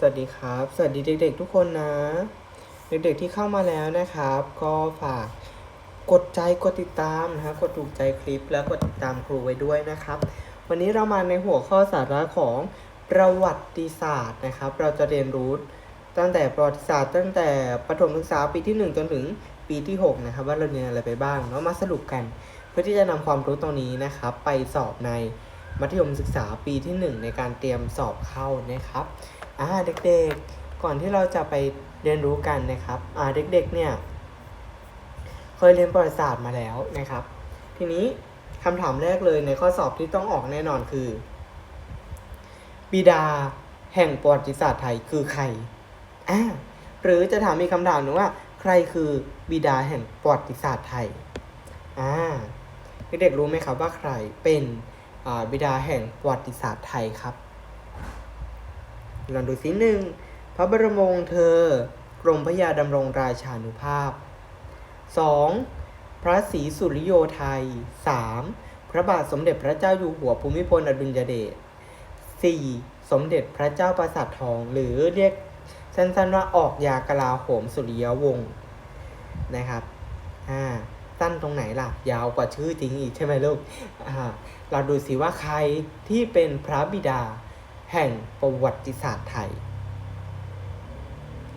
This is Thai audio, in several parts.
สวัสดีครับ สวัสดีเด็ก ๆ ทุกคนนะ เด็กๆที่เข้ามาแล้วนะครับ ก็ฝากกดใจกดติดตามนะฮะกดถูกใจคลิปแล้วกดติดตามครูไว้ด้วยนะครับ วันนี้เรามาในหัวข้อสาระของประวัติศาสตร์นะครับ เราจะเรียนรู้ตั้งแต่ประวัติศาสตร์ตั้งแต่ประถมศึกษาปีที่ 1 จนถึงปีที่ 6 นะครับ ว่าเราเรียนอะไรไปบ้างเนาะมาสรุปกัน เพื่อที่จะนำความรู้ตรงนี้นะครับ ไปสอบในมัธยมศึกษาปีที่ 1 ในการเตรียมสอบเข้านะครับ อ่าเด็กๆ ก่อนที่เราจะไปเรียนรู้กันนะครับ อ่าเด็กๆ เนี่ย เคยเรียนประวัติศาสตร์มาแล้วนะครับ ทีนี้คำถามแรกเลยในข้อสอบที่ต้องออกแน่นอนคือ บิดาแห่งประวัติศาสตร์ไทยคือใครอ่าหรือจะถามมีคำถามหนึ่งว่า ใครคือบิดาแห่งประวัติศาสตร์ไทยอ่าเด็กๆรู้ไหมครับว่าใครเป็นอ่าบิดาแห่งประวัติศาสตร์ไทยครับ ลองดูสิหนึ่งพระบรมวงศ์เธอกรมพระยาดำรงราชานุภาพ 2. พระศรีสุริโยไทย 3. พระบาทสมเด็จพระเจ้าอยู่หัวภูมิพลอดุลยเดช 4. สมเด็จพระเจ้าประสาททอง หรือเรียกสั้นๆว่าออกยากลาโหมสุริยวงศ์นะครับอ่าสั้นตรงไหนล่ะ ยาวกว่าชื่อจริงอีกใช่ไหมลูกอ่าเราดูสิว่าใครที่เป็นพระบิดา แห่งประวัติศาสตร์ไทย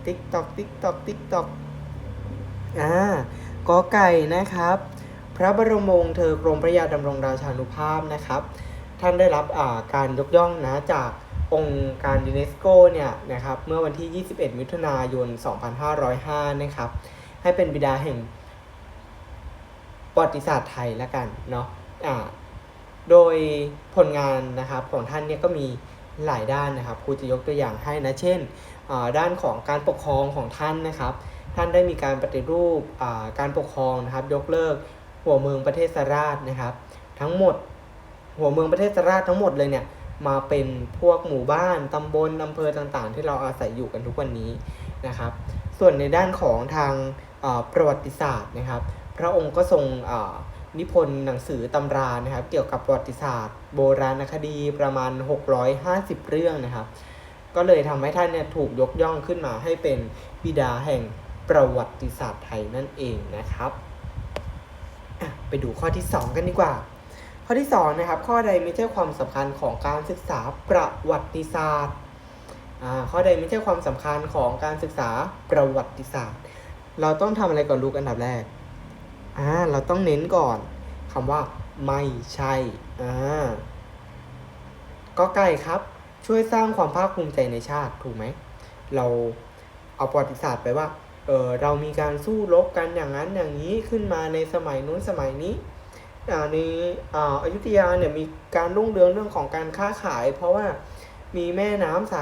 ติ๊กตอกติ๊กตอกติ๊กตอกอ่ากอไก่นะครับ พระบรมวงศ์เธอกรมพระยาดำรงราชานุภาพนะครับ ท่านได้รับอ่าการยกย่องนะจากองค์การยูเนสโกเนี่ยนะครับเมื่อวันที่ 21 มิถุนายน 2505 นะครับ ให้เป็นบิดาแห่งประวัติศาสตร์ไทยละกันเนาะอ่าโดยผลงานนะครับของท่านเนี่ยก็มี หลายด้านนะครับครูจะยกตัวอย่างให้นะ เช่น ด้านของการปกครองของท่านนะครับ ท่านได้มีการปฏิรูปการปกครองนะครับ ยกเลิกหัวเมืองประเทศสราชนะครับ ทั้งหมดหัวเมืองประเทศสราชทั้งหมดเลยเนี่ยมาเป็นพวกหมู่บ้านตำบลอำเภอต่างๆ ที่เราอาศัยอยู่กันทุกวันนี้นะครับ ส่วนในด้านของทางประวัติศาสตร์นะครับ พระองค์ก็ทรงอ นิพนธ์หนังสือตำรานะครับ เกี่ยวกับประวัติศาสตร์ โบราณคดีประมาณ 650 เรื่องนะครับ ก็เลยทำให้ท่านเนี่ยถูกยกย่องขึ้นมาให้เป็นบิดาแห่งประวัติศาสตร์ไทยนั่นเองนะครับไปดูข้อที่ 2 กันดีกว่า ข้อที่2นะครับ ข้อใดไม่ใช่ความสำคัญของการศึกษาประวัติศาสตร์ข้อใดไม่ใช่ความสำคัญของการศึกษาประวัติศาสตร์ เราต้องทำอะไรก่อนลูกอันดับแรก อ่าเราต้องเน้นก่อนคำว่าไม่ใช่อ่าก็ไก่ครับ ช่วยสร้างความภาคภูมิใจในชาติถูกไหม เราเอาประวัติศาสตร์ไปว่าเออเรามีการสู้รบกันอย่างนั้นอย่างนี้ขึ้นมาในสมัยนู้นสมัยนี้อ่าในอ่ายุธยาเนี่ยมีการรุ่งเรืองเรื่องของการค้าขาย เพราะว่ามีแม่น้ำใส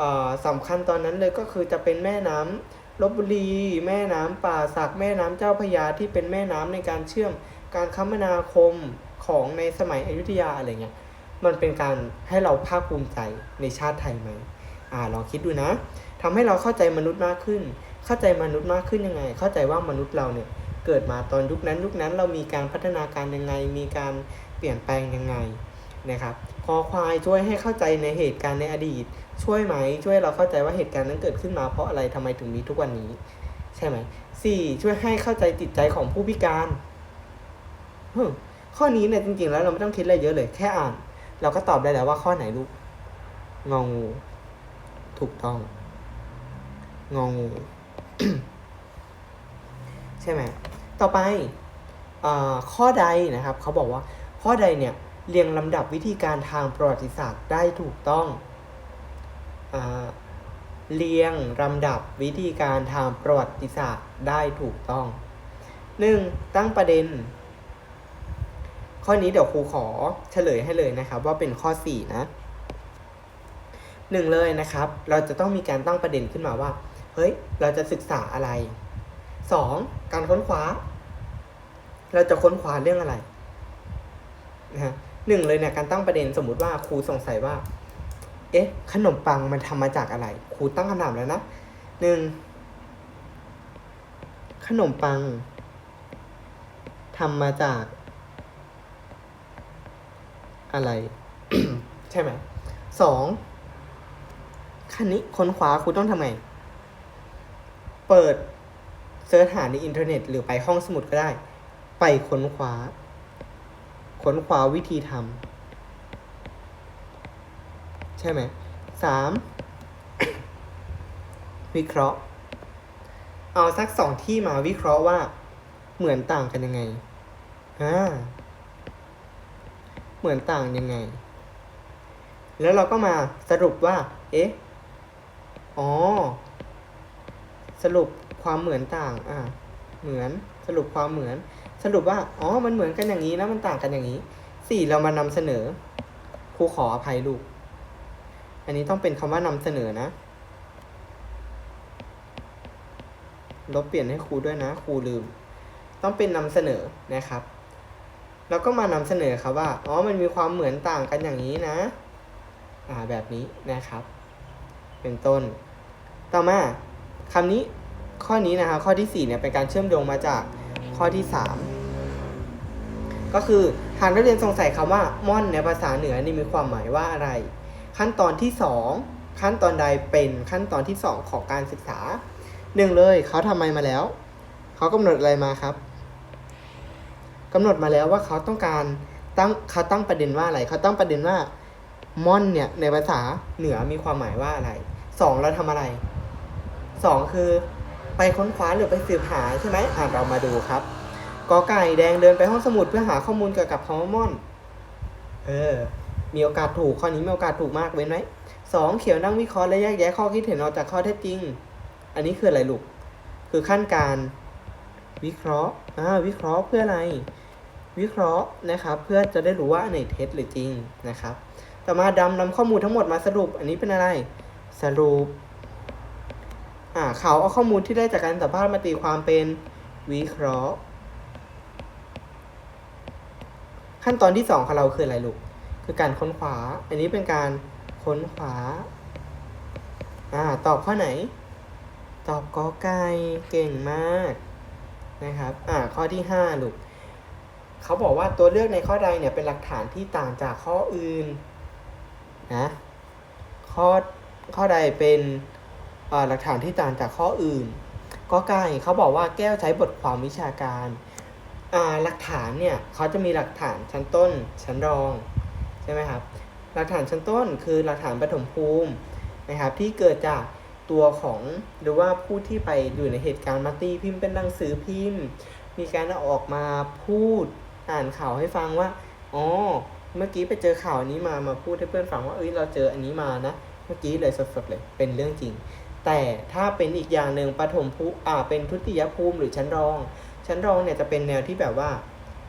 อ่าสำคัญตอนนั้นเลยก็คือจะเป็นแม่น้ำ ลบบุรีแม่น้ำป่าสักแม่น้ำเจ้าพยาที่เป็นแม่น้ำในการเชื่อมการคมนาคมของในสมัยอยุธยาอะไรเงี้ยมันเป็นการให้เราภาคภูมิใจในชาติไทยไหมอ่าลองคิดดูนะทำให้เราเข้าใจมนุษย์มากขึ้น เข้าใจมนุษย์มากขึ้นยังไง เข้าใจว่ามนุษย์เราเนี่ยเกิดมาตอนยุคนั้นยุคนั้นเรามีการพัฒนาการยังไง มีการเปลี่ยนแปลงยังไงนะครับคอควายช่วยให้เข้าใจในเหตุการณ์ในอดีต ช่วยไหมช่วยเราเข้าใจว่าเหตุการณ์นั้นเกิดขึ้นมา เพราะอะไรทำไมถึงมีทุกวันนี้ ใช่ไหมสี่ช่วยให้เข้าใจจิตใจของผู้พิการฮึ่มข้อนี้เนี่ยจริงๆแล้วเราไม่ต้องคิดอะไรเยอะเลย แค่อ่าน เราก็ตอบได้แล้วว่าข้อไหนลูกงองูถูกต้องงองูใช่ไหมต่อไปอาข้อใดนะครับ เขาบอกว่า ข้อใดเนี่ยเรียงลำดับวิธีการทางประวัติศาสตร์ได้ถูกต้อง เรียงลำดับวิธีการทางประวัติศาสตร์ได้ถูกต้อง 1. ตั้งประเด็น ข้อนี้เดี๋ยวครูขอเฉลยให้เลยนะครับ ว่าเป็นข้อ 4 นะหนึ่งเลยนะครับ เราจะต้องมีการตั้งประเด็นขึ้นมาว่า เฮ้ย เราจะศึกษาอะไร 2. การค้นคว้า เราจะค้นคว้าเรื่องอะไรนะฮะหนึ่งเลยเนี่ยการตั้งประเด็นสมมุติว่าครูสงสัยว่า เอ๊ะ ขนมปังมันทำมาจากอะไร ครูตั้งคำถามแล้วนะหนึ่งขนมปังทำมาจาก อะไร ใช่ไหมสองคันนี้ค้นคว้าคุณต้องทำไง เปิดเสิร์ชหาในอินเทอร์เน็ต หรือไปห้องสมุดก็ได้ ไปค้นคว้า ค้นคว้าวิธีทำ ช่ไหมสามวิเคราะห์ เอาสักสองที่มาวิเคราะห์ว่า เหมือนต่างกันยังไงอ่าเหมือนต่างยังไง แล้วเราก็มาสรุปว่า เอ๊ะ อ๋อ สรุปความเหมือนต่าง อ่า เหมือน สรุปความเหมือน สรุปว่า อ๋อ มันเหมือนกันอย่างนี้นะ มันต่างกันอย่างนี้ สี่ เรามานำเสนอ ครูขออภัยลูก อันนี้ต้องเป็นคำว่านำเสนอนะ ลบเปลี่ยนให้ครูด้วยนะ ครูลืม ต้องเป็นนำเสนอนะครับ แล้วก็มานำเสนอครับว่า อ๋อ มันมีความเหมือนต่างกันอย่างนี้นะ อ่า แบบนี้นะครับ เป็นต้น ต่อมาคำนี้ข้อนี้นะครับข้อที่ 4 เนี่ยเป็นการเชื่อมโยงมาจากข้อที่ 3 ก็คือหากนักเรียนสงสัยคำว่าม่อนในภาษาเหนือนี่มีความหมายว่าอะไร ขั้นตอนที่ 2 ขั้นตอนใดเป็นขั้นตอนที่ 2 ของการศึกษาหนึ่งเลยเขาทำไมมาแล้ว เขากำหนดอะไรมาครับกำหนดมาแล้วว่าเขาต้องการตั้งเขาตั้งประเด็นว่าอะไรเขาตั้งประเด็นว่าม่อนเนี่ยในภาษาเหนือมีความหมายว่าอะไรสองเราทำอะไรสองคือไปค้นคว้าหรือไปสืบหาใช่ไหมอะเรามาดูครับกอไก่แดงเดินไปห้องสมุดเพื่อหาข้อมูลเกี่ยวกับคำว่าม่อน เออ มีโอกาสถูกข้อนี้มีโอกาสถูกมากเว้นไหมสองเขียวนั่งวิเคราะห์และแยกแยะข้อคิดเห็นออกจากข้อเท็จจริง อันนี้คืออะไรลูก คือขั้นการวิเคราะห์อ่าวิเคราะห์เพื่ออะไร วิเคราะห์นะครับเพื่อจะได้รู้ว่าอันไหนเท็จหรือจริงนะครับ ต่อมาดำนำข้อมูลทั้งหมดมาสรุป อันนี้เป็นอะไร สรุปอ่าเขาเอาข้อมูลที่ได้จากการสัมภาษณ์มาตีความเป็นวิเคราะห์ ขั้นตอนที่สองของเราคืออะไรลูก คือการค้นคว้าอันนี้เป็นการค้นคว้าอ่าตอบข้อไหน ตอบกอไก่เก่งมากนะครับอ่าข้อที่ห้าลูกเขาบอกว่าตัวเลือกในข้อใดเนี่ยเป็นหลักฐานที่ต่างจากข้ออื่นนะข้อข้อใดเป็นหลักฐานที่ต่างจากข้ออื่นก็ไก่เขาบอกว่าแก้วใช้บทความวิชาการหลักฐานเนี่ยเขาจะมีหลักฐานชั้นต้นชั้นรอง ใช่ไหมครับหลักฐานชั้นต้นคือหลักฐานปฐมภูมินะครับที่เกิดจากตัวของหรือว่าผู้ที่ไปอยู่ในเหตุการณ์มาตีพิมพ์เป็นหนังสือพิมพ์ มีการออกมาพูดอ่านข่าวให้ฟังว่าอ๋อเมื่อกี้ไปเจอข่าวนนี้มามาพูดให้เพื่อนฟังว่าเอ้ยเราเจออันนี้มานะ เมื่อกี้เลยสดๆเลยเป็นเรื่องจริง แต่ถ้าเป็นอีกอย่างหนึ่งปฐมภูอ่าเป็นทุติยภูมิหรือชั้นรอง ชั้นรองเนี่ยจะเป็นแนวที่แบบว่า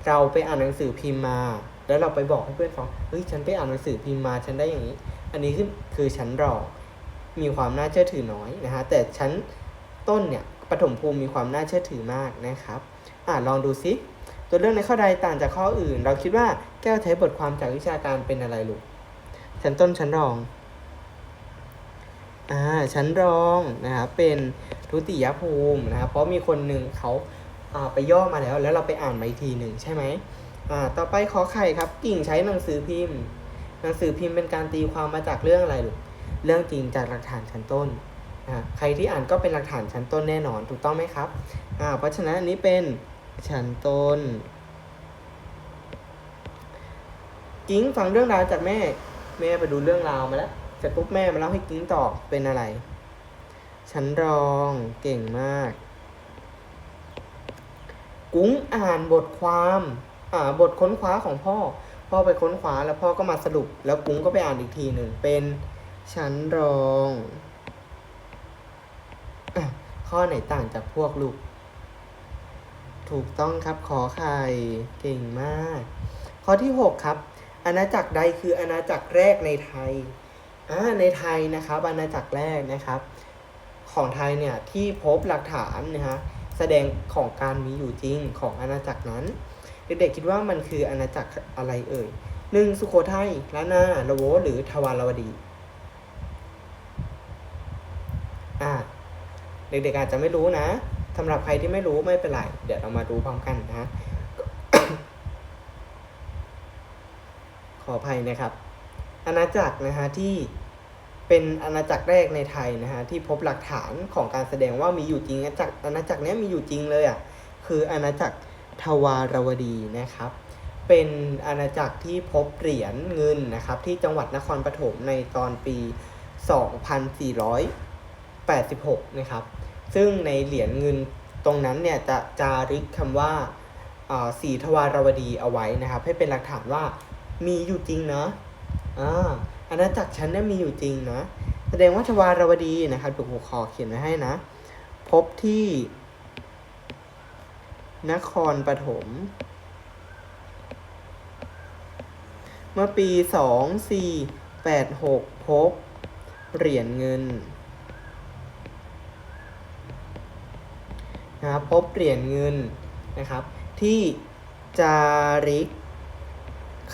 เราไปอ่านหนังสือพิมพ์มา แล้วเราไปบอกให้เพื่อนฟังเฮ้ยฉันไปอ่านหนังสือพิมพ์มาฉันได้อย่างนี้ อันนี้คือคือชั้นรองมีความน่าเชื่อถือน้อยนะฮะแต่ชั้นต้นเนี่ยปฐมภูมิมีความน่าเชื่อถือมากนะครับอ่าลองดูซิตัวเรื่องในข้อใดต่างจากข้ออื่น เราคิดว่าแก้วใช้บทความจากวิชาการเป็นอะไรลูกชั้นต้นชั้นรองอ่าชั้นรองนะครับเป็นทุติยภูมินะครับเพราะมีคนหนึ่งเขาอ่าไปย่อมาแล้ว แล้วเราไปอ่านมาอีกทีหนึ่งใช่ไหม อ่าต่อไปขอไข่ครับ กิ่งใช้หนังสือพิมพ์ หนังสือพิมพ์เป็นการตีความมาจากเรื่องอะไรลูกเรื่องจริงจากหลักฐานชั้นต้นอ่าใครที่อ่านก็เป็นหลักฐานชั้นต้นแน่นอนถูกต้องไหมครับอ่าเพราะฉะนั้นอันนี้เป็นชั้นต้นกิ้งฟังเรื่องราวจากแม่ แม่ไปดูเรื่องราวมาแล้วเสร็จปุ๊บแม่มาเล่าให้กิ้งต่อเป็นอะไร ชั้นรองเก่งมาก กุ้งอ่านบทความ บทค้นคว้าของพ่อ พ่อไปค้นคว้าแล้วพ่อก็มาสรุป แล้วกุ้งก็ไปอ่านอีกทีหนึ่งเป็นชั้นรองอข้อไหนต่างจากพวกลูก ถูกต้องครับขอไข่เก่งมาก ข้อที่ 6 ครับ อาณาจักรใดคืออาณาจักรแรกในไทยอ่าในไทยนะครับ อาณาจักรแรกนะครับ ของไทยเนี่ยที่พบหลักฐานนะฮะแสดงของการมีอยู่จริงของอาณาจักรนั้น เด็กๆคิดว่ามันคืออาณาจักรอะไรเอ่ยหนึ่งสุโขทัยล้านนาละโวหรือทวารวดี อ่า เด็กๆอาจจะไม่รู้นะสำหรับใครที่ไม่รู้ไม่เป็นไร เดี๋ยวเรามาดูพร้อมกันนะ ขออภัยนะครับ อาณาจักรนะฮะที่เป็นอาณาจักรแรกในไทยนะฮะที่พบหลักฐานของการแสดงว่ามีอยู่จริงอาณาจักรอาณาจักรนี้มีอยู่จริงเลยอะคืออาณาจักร ทวารวดีนะครับ เป็นอาณาจักรที่พบเหรียญเงินนะครับ ที่จังหวัดนครปฐมในตอนปี 2486 นะครับ ซึ่งในเหรียญเงินตรงนั้นเนี่ยจะจารึกคำว่าสีทวารวดีเอาไว้นะครับ ให้เป็นหลักฐานว่ามีอยู่จริงนะอ่าอาณาจักรฉันเนี่ยมีอยู่จริงนะ แสดงว่าทวารวดีนะครับถูกหัวขอเขียนไว้ให้นะ พบที่ นครปฐม เมื่อปี 2486 พบ เหรียญเงินนะครับพบเหรียญเงินนะครับ ที่จาริก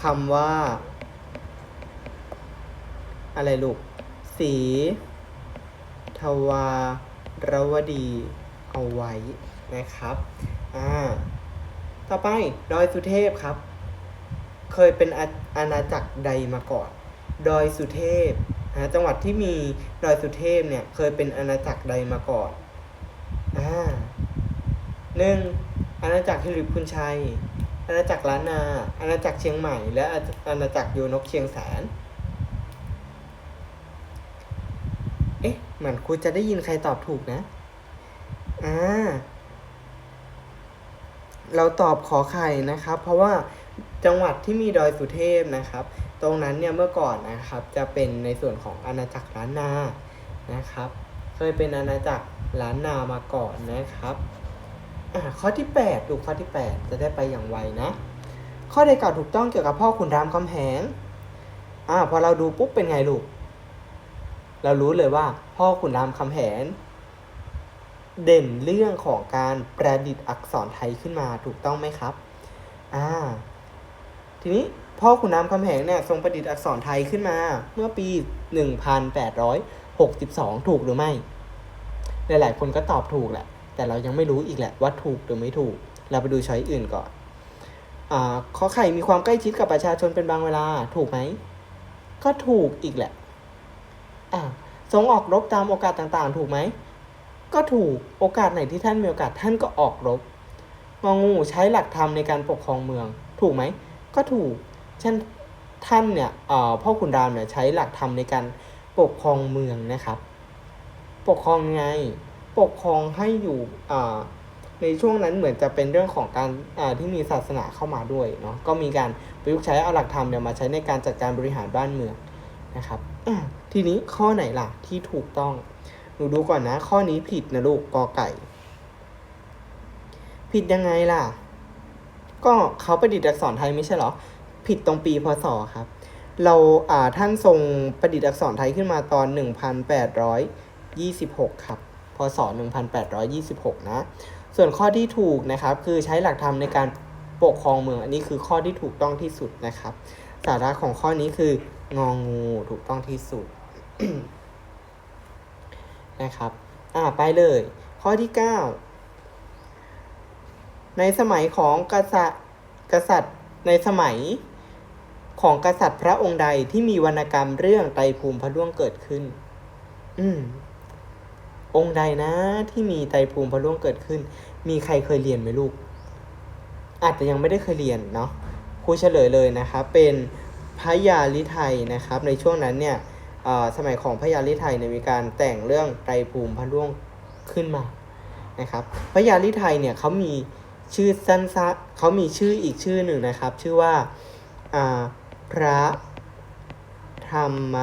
คำว่า อะไรลูก สีทวารวดีเอาไว้นะครับ อ่า ต่อไปดอยสุเทพครับ เคยเป็นอาอาณาจักรใดมาก่อน ดอยสุเทพนะจังหวัดที่มีดอยสุเทพเนี่ย เคยเป็นอาณาจักรใดมาก่อน อ่าหนึ่งอาณาจักรฮิริพุนชัย อาณาจักรล้านนา อาณาจักรเชียงใหม่ และอาอาณาจักรโยนกเชียงแสน เอ๊ะ เหมือนครูจะได้ยินใครตอบถูกนะ อ่า เราตอบขอไข่นะครับ เพราะว่าจังหวัดที่มีดอยสุเทพนะครับ ตรงนั้นเนี่ยเมื่อก่อนนะครับจะเป็นในส่วนของอาณาจักรล้านนานะครับ เคยเป็นอาณาจักรล้านนามาก่อนนะครับข้อที่8ดูข้อที่ 8 จะได้ไปอย่างไวนะ ข้อใดกล่าวถูกต้องเกี่ยวกับพ่อขุนรามคำแหงอ่าพอเราดูปุ๊บเป็นไงลูก เรารู้เลยว่า พ่อขุนรามคำแหง เด่นเรื่องของการประดิษฐ์อักษรไทยขึ้นมาถูกต้องไหมครับ อ่า ทีนี้พ่อขุนรามคำแหงเนี่ยทรงประดิษฐ์อักษรไทยขึ้นมา เมื่อปี 1862 ถูกหรือไม่ หลายๆ คนก็ตอบถูกแหละ แต่เรายังไม่รู้อีกแหละว่าถูกหรือไม่ถูก เราไปดูช้อยอื่นก่อน อ่าข้อไข่มีความใกล้ชิดกับประชาชนเป็นบางเวลาถูกไหม ก็ถูกอีกแหละ อ่าทรงออกรบตามโอกาสต่างๆ ถูกไหม ก็ถูกโอกาสไหนที่ท่านมีโอกาสท่านก็ออกรบงองูใช้หลักธรรมในการปกครองเมือง ถูกไหม ก็ถูกเช่นท่านเนี่ยพ่อขุนรามเนี่ยใช้หลักธรรมในการปกครองเมืองนะครับ ปกครองยังไง ปกครองให้อยู่ในช่วงนั้นเหมือนจะเป็นเรื่องของการที่มีศาสนาเข้ามาด้วยเนาะ ก็มีการประยุกต์ใช้เอาหลักธรรมเนี่ยมาใช้ในการจัดการบริหารบ้านเมืองนะครับ ทีนี้ข้อไหนล่ะที่ถูกต้อง นูดูก่อนนะ ข้อนี้ผิดนะลูกกอไก่ ผิดยังไงล่ะ ก็เขาประดิษฐ์อักษรไทยไม่ใช่เหรอ ผิดตรงปีพศครับ เราอ่าท่านทรงประดิษฐ์อักษรไทยขึ้นมาตอน 1826 ครับ พศ 1826 นะ ส่วนข้อที่ถูกนะครับ คือใช้หลักธรรมในการปกครองเมือง อันนี้คือข้อที่ถูกต้องที่สุดนะครับ สาระของข้อนี้คืององงูถูกต้องที่สุด นะครับอ่าไปเลย ข้อที่ 9 ในสมัยของกษัตริย์กษัตริย์ในสมัยของกษัตริย์พระองค์ใดที่มีวรรณกรรมเรื่องไตรภูมิพระร่วงเกิดขึ้น อืม องค์ใดนะที่มีไตรภูมิพระร่วงเกิดขึ้น มีใครเคยเรียนไหมลูก อาจจะยังไม่ได้เคยเรียนเนาะครูเฉลยเลยนะครับ เป็นพระยาลิไทยนะครับ ในช่วงนั้นเนี่ยเสมัยของพระยาลิไทยเนี่ยมีการแต่งเรื่องไตรภูมิพระร่วงขึ้นมานะครับพระยาลิไทยเนี่ยเขามีชื่อสั้นๆเขามีชื่ออีกชื่อหนึ่งนะครับ ชื่อว่าพระธรรม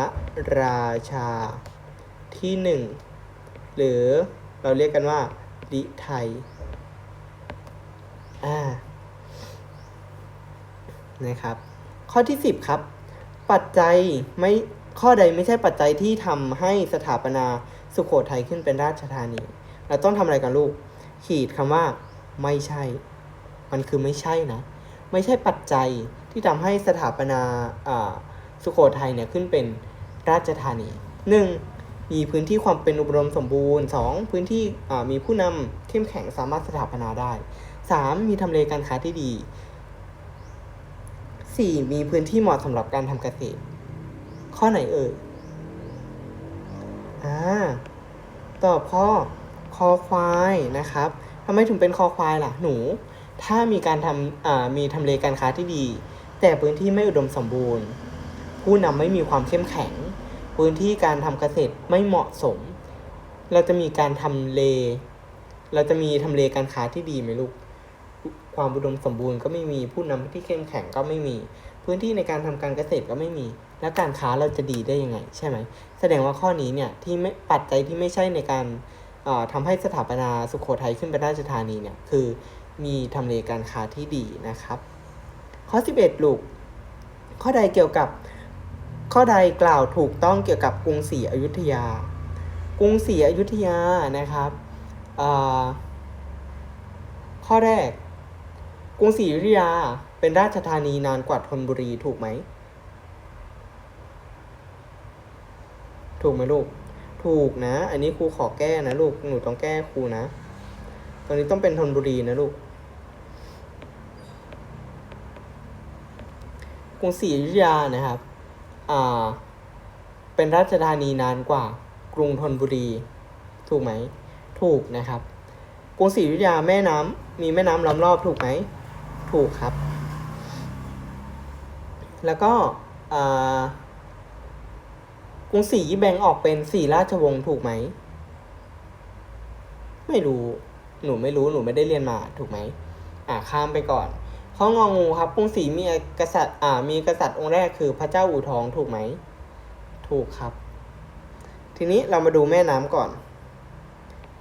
ราชาที่หนึ่งหรือเราเรียกกันว่าลิไทยอ่านะครับ ข้อที่ 10 ครับ ปัจจัยไม่ ข้อใดไม่ใช่ปัจจัยที่ทำให้สถาปนาสุขโขทัยขึ้นเป็นราชธานี เราต้องทำอะไรกันลูก ขีดคำว่า ไม่ใช่ มันคือไม่ใช่นะ ไม่ใช่ปัจจัยที่ทำให้สถาปนาสุขโขทัยเนี่ยขึ้นเป็นราชธานี 1. มีพื้นที่ความเป็นอุดมสมบูรณ์ 2. พื้นที่มีผู้นำเข้มแข็งสามารถสถาปนาได้ 3. มีทำเลการค้าที่ดี 4. มีพื้นที่เหมาะสำหรับการทำเกษตร ข้อไหนเอ่ย อ่า ตอบข้อคอควายนะครับทำไมถึงเป็นคอควายล่ะ หนู ถ้ามีการทำอ่ามีทำเลการค้าที่ดี แต่พื้นที่ไม่อุดมสมบูรณ์ ผู้นำไม่มีความเข้มแข็ง พื้นที่การทำเกษตรไม่เหมาะสม เราจะมีการทำเล เราจะมีทำเลการค้าที่ดีไหมลูก ความอุดมสมบูรณ์ก็ไม่มี ผู้นำที่เข้มแข็งก็ไม่มี พื้นที่ในการทำการเกษตรก็ไม่มี แล้วการค้าเราจะดีได้ยังไง ใช่ไหม แสดงว่าข้อนี้เนี่ยที่ไม่ปัจจัยที่ไม่ใช่ในการเอ่อทำให้สถาปนาสุโขทัยขึ้นเป็นราชธานีเนี่ยคือมีทำเลการค้าที่ดีนะครับ ข้อ 11 ลูก ข้อใดเกี่ยวกับข้อใดกล่าวถูกต้องเกี่ยวกับกรุงศรีอยุธยา กรุงศรีอยุธยานะครับข้อแรก กรุงศรีอยุธยา เป็นราชธานีนานกว่าธนบุรีถูกไหม ถูกไหมลูก ถูกนะ อันนี้ครูขอแก้นะลูก หนูต้องแก้ครูนะตอนนี้ต้องเป็นธนบุรีนะลูก กรุงศรีอยุธยานะครับ อ่า เป็นราชธานีนานกว่า กรุงธนบุรี ถูกไหม ถูกนะครับ กรุงศรีอยุธยาแม่น้ำมีแม่น้ำล้อมรอบถูกไหมถูกครับ แล้วก็กรุงศรีแบ่งออกเป็นสี่ราชวงศ์ถูกไหม ไม่รู้ หนูไม่รู้ หนูไม่ได้เรียนมา ถูกไหม อ่าข้ามไปก่อนข้ององูครับกรุงศรีมีกษัตริย์ อ่า มีกษัตริย์องค์แรกคือพระเจ้าอู่ทอง ถูกไหม ถูกครับ ทีนี้เรามาดูแม่น้ำก่อน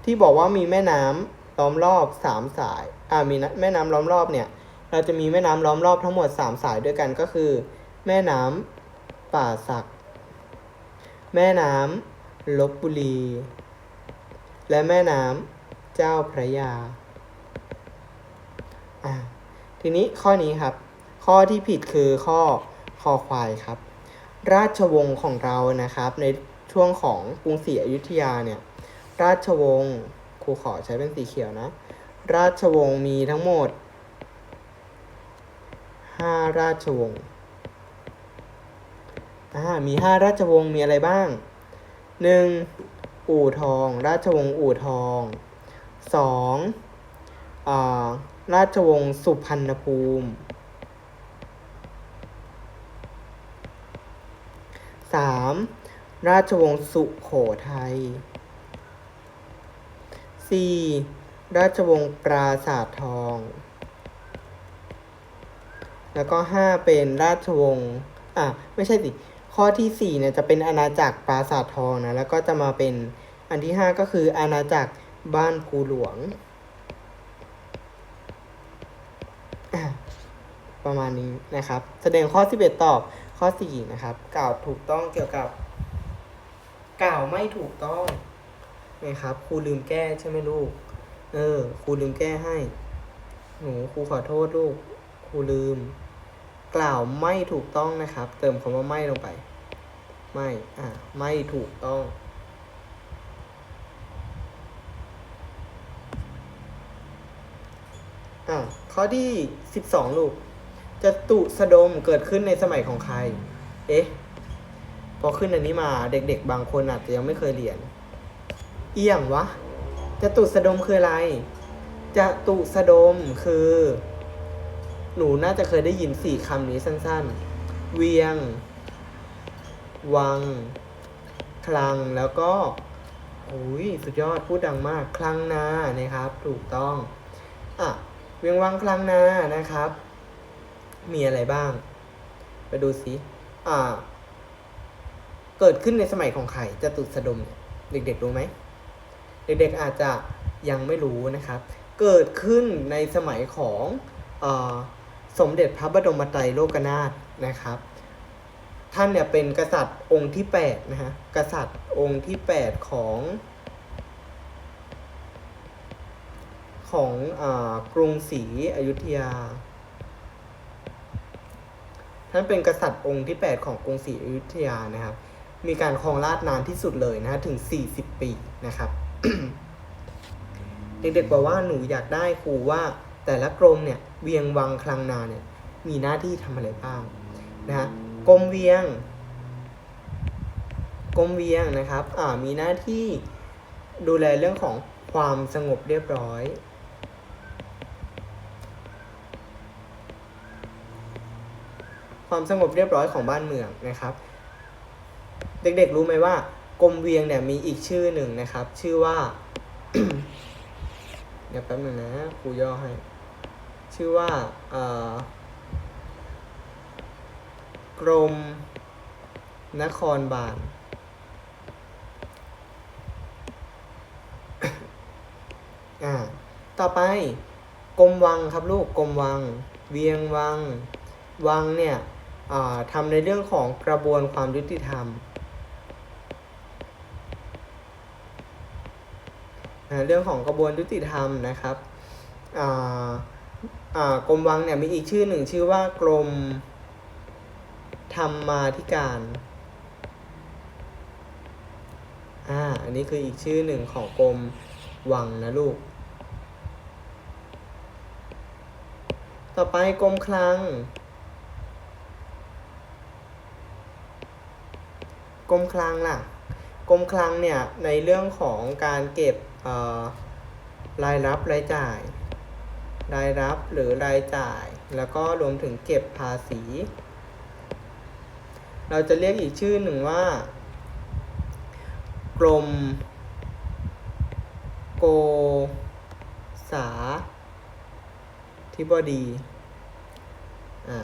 ที่บอกว่ามีแม่น้ำล้อมรอบสามสาย อ่า มีนะแม่น้ำล้อมรอบเนี่ย เราจะมีแม่น้ำล้อมรอบทั้งหมดสามสายด้วยกันก็คือ แม่น้ำป่าสัก แม่น้ำลบบุรี และแม่น้ำเจ้าพระยาอ่าทีนี้ข้อนี้ครับ ข้อที่ผิดคือข้อคอควายครับ ราชวงศ์ของเรานะครับ ในช่วงของกรุงศรีอยุธยาเนี่ย ราชวงศ์ครูขอใช้เป็นสีเขียวนะ ราชวงศ์มีทั้งหมด ห้าราชวงศ์อ่ามีห้าราชวงศ์มีอะไรบ้างหนึ่งอู่ทอง ราชวงศ์อู่ทองสองอ่าราชวงศ์สุพรรณภูมิสามราชวงศ์สุโขทัยสี่ราชวงศ์ปราสาททอง แล้วก็ห้าเป็นราชวงศ์อะไม่ใช่สิข้อที่สี่เนี่ยจะเป็นอาณาจักรปราสาททองนะแล้วก็จะมาเป็นอันที่ห้าก็คืออาณาจักรบ้านภูหลวง ประมาณนี้นะครับ แสดงข้อ 11 ตอบข้อ 4 นะครับ กล่าวถูกต้องเกี่ยวกับ กล่าวไม่ถูกต้องนะครับครูลืมแก้ใช่ไหมลูก เออครูลืมแก้ให้ หนูครูขอโทษลูกครูลืม กล่าวไม่ถูกต้องนะครับ เติมคำว่าไม่ลงไป ไม่ อ่า ไม่ถูกต้อง อ่า ข้อที่สิบสองลูกจะตุสดมเกิดขึ้นในสมัยของใคร เอ๊ะ พอขึ้นอันนี้มาเด็กๆ บางคนอาจจะยังไม่เคยเรียน เอี่ยงวะ จะตุสดมคืออะไร จะตุสดมคือ หนูน่าจะเคยได้ยินสี่คำนี้สั้นๆ เวียง วัง คลัง แล้วก็โอ้ยสุดยอดพูดดังมาก คลังนานะครับ ถูกต้อง อะ เวียงวังคลังนานะครับ มีอะไรบ้าง ไปดูสิอ่า เกิดขึ้นในสมัยของใครจตุสดมเนี่ยเด็กๆรู้ไหมเด็กๆอาจจะยังไม่รู้นะครับ เกิดขึ้นในสมัยของอา สมเด็จพระบรมไตรโลกนาถนะครับ ท่านเนี่ยเป็นกษัตริย์องค์ที่8นะฮะกษัตริย์องค์ที่ 8 ของของอกรุงศรีอยุธยา ท่านเป็นกษัตริย์องค์ที่ 8 ของกรุงศรีอยุธยานะครับ มีการครองราชนานที่สุดเลยนะฮะถึง 40 ปีนะครับ เด็กๆบอกว่าหนูอยากได้ครูว่า แต่ละกรมเนี่ยเวียงวังคลังนาเนี่ยมีหน้าที่ทำอะไรบ้างนะฮะกรมเวียงกรมเวียงนะครับอ่ามีหน้าที่ดูแลเรื่องของความสงบเรียบร้อยความสงบเรียบร้อยของบ้านเมืองนะครับ เด็กๆรู้ไหมว่ากรมเวียงเนี่ยมีอีกชื่อหนึ่งนะครับ ชื่อว่า เดี๋ยวแป๊บหนึงนะครูย่อให้ ชื่อว่าเออกรมนครบาลอ่าต่อไปกรมวังครับลูกกรมวัง เวียงวัง วังเนี่ยทำในเรื่องของกระบวนความยุติธรรมเรื่องของกระบวนยุติธรรมนะครับอ่า กรมวังเนี่ยมีอีกชื่อหนึ่งชื่อว่ากรมธรรมาธิการ อ่า อันนี้คืออีกชื่อหนึ่งของกรมวังนะลูก ต่อไปกรมคลัง กรมคลังล่ะ กรมคลังเนี่ยในเรื่องของการเก็บรายรับรายจ่าย รายรับหรือรายจ่าย แล้วก็รวมถึงเก็บภาษี เราจะเรียกอีกชื่อหนึ่งว่ากรมโกษาธิบดีอ่า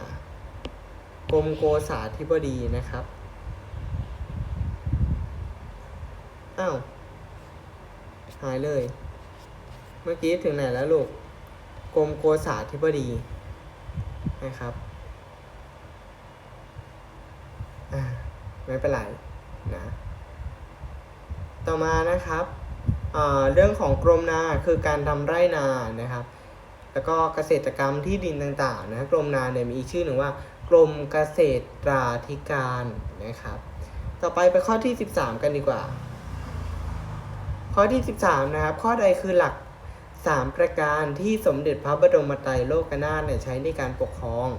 กรมโกษาธิบดีนะครับ อ้าว หายเลย เมื่อกี้ถึงไหนแล้วลูก กรมโกษาธิบดีนะครับไม่เป็นไรนะต่อมานะครับเรื่องของกรมนาคือการทำไร่นานะครับ แล้วก็เกษตรกรรมที่ดินต่างๆนะกรมนาเนี่ยมีอีกชื่อหนึ่งว่ากรมเกษตราธิการนะครับ ต่อไปไปข้อที่ 13 กันดีกว่า ข้อที่ 13 นะครับ ข้อใดคือหลัก 3 ประการที่สมเด็จพระบรมไตรโลกนาถเนี่ยใช้ในการปกครอง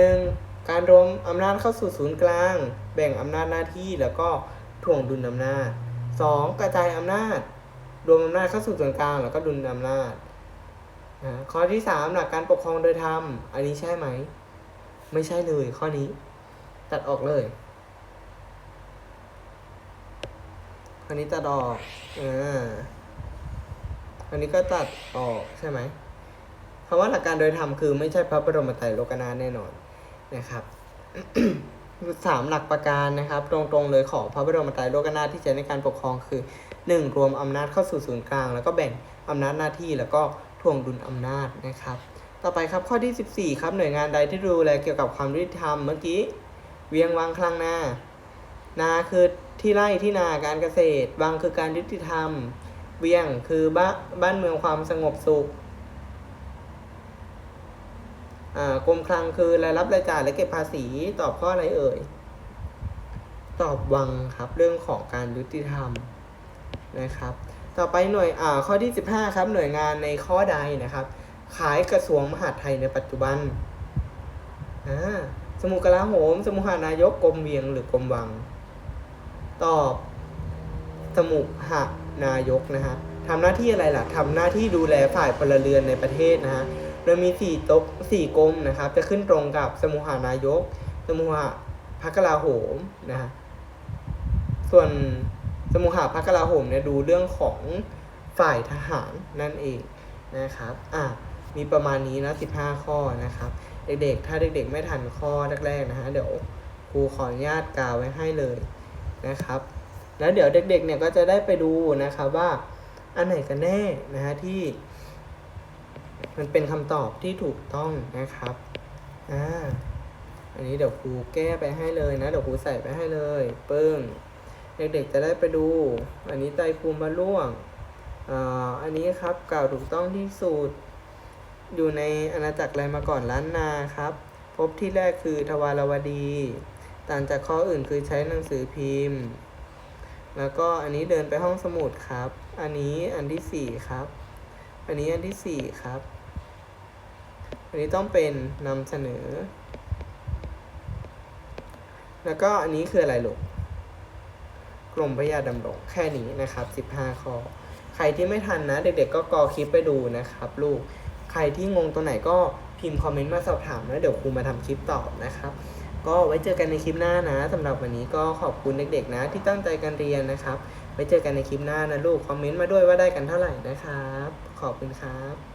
1. การรวมอำนาจเข้าสู่ศูนย์กลาง แบ่งอำนาจหน้าที่แล้วก็ถ่วงดุลอำนาจ 2. กระจายอำนาจ รวมอำนาจเข้าสู่ส่วนกลางแล้วก็ดุลอำนาจข้อที่ 3 หลักการปกครองโดยธรรม อันนี้ใช่ไหม ไม่ใช่เลยข้อนี้ ตัดออกเลยข้อนี้ตัดออกอ่า อันนี้ก็ตัดออกใช่ไหมคำว่าหลักการโดยธรรมคือไม่ใช่พระบรมไตรโลกนาแน่นอนนะครับสามหลักประการนะครับ ตรงๆเลยของพระบรมไตรโลกนาถที่ใช้ในการปกครองคือ 1. รวมอำนาจเข้าสู่ศูนย์กลาง แล้วก็แบ่งอำนาจหน้าที่แล้วก็ถ่วงดุลอำนาจนะครับ ต่อไปครับข้อที่ 14 ครับหน่วยงานใดที่ดูแลเกี่ยวกับความยุติธรรมเมื่อกี้เวียงวังคลังนา นาคือที่ไร่ที่นาการเกษตรวังคือการยุติธรรม เวียงคือบ้าบ้านเมืองความสงบสุขอ่ากรมคลังคือรายรับรายจ่ายและเก็บภาษีตอบข้ออะไรเอ่ย ตอบวังครับเรื่องของการยุติธรรมนะครับ ต่อไปหน่วยอ่าข้อที่ 15 ครับ หน่วยงานในข้อใดนะครับ ขายกระทรวงมหาดไทยในปัจจุบันอ่าสมุกลาโหม สมุหานายกกรมเวียงหรือกรมวัง ตอบ สมุหา นายกนะฮะทำหน้าที่อะไรล่ะทำหน้าที่ดูแลฝ่ายพลเรือนในประเทศนะฮะโดยมีสี่ตกสี่กรมนะครับ จะขึ้นตรงกับสมุหานายก สมุหะพักลาโหมนะฮะส่วนสมุหะพักลาโหมเนี่ยดูเรื่องของฝ่ายทหารนั่นเองนะครับอะมีประมาณนี้นะ 15 ข้อนะครับเด็กๆ ถ้าเด็กๆ ไม่ทันข้อแรกๆนะฮะเดี๋ยวครูขออนุญาตกล่าวไว้ให้เลยนะครับ แล้วเดี๋ยวเด็กๆเนี่ยก็จะได้ไปดูนะครับว่าอันไหนกันแน่นะฮะที่ มันเป็นคำตอบที่ถูกต้องนะครับอ่าอันนี้เดี๋ยวครูแก้ไปให้เลยนะเดี๋ยวครูใส่ไปให้เลยปึ้งเด็กๆจะได้ไปดู อันนี้ไตรภูมิบรรล่วงอ่าอันนี้ครับกล่าวถูกต้องที่สุดอยู่ในอาณาจักรอะไรมาก่อนล้านนาครับ พบที่แรกคือทวารวดี ต่างจากข้ออื่นคือใช้หนังสือพิมพ์ แล้วก็อันนี้เดินไปห้องสมุดครับ อันนี้อันที่สี่ครับ อันนี้อันที่สี่ครับ อันนี้ต้องเป็นนำเสนอ แล้วก็อันนี้คืออะไรลูกกรมพระยาดำรงแค่นี้นะครับ15ข้อ ใครที่ไม่ทันนะ เด็กๆก็กอคลิปไปดูนะครับ ลูก ใครที่งงตรงไหนก็พิมพ์คอมเมนต์มาสอบถามนะเดี๋ยวครูมาทำคลิปตอบนะครับ ก็ไว้เจอกันในคลิปหน้านะสำหรับวันนี้ก็ขอบคุณเด็กๆนะ ที่ตั้งใจการเรียนนะครับ ไว้เจอกันในคลิปหน้านะลูกคอมเมนต์มาด้วยว่าได้กันเท่าไหร่นะครับ ขอบคุณครับ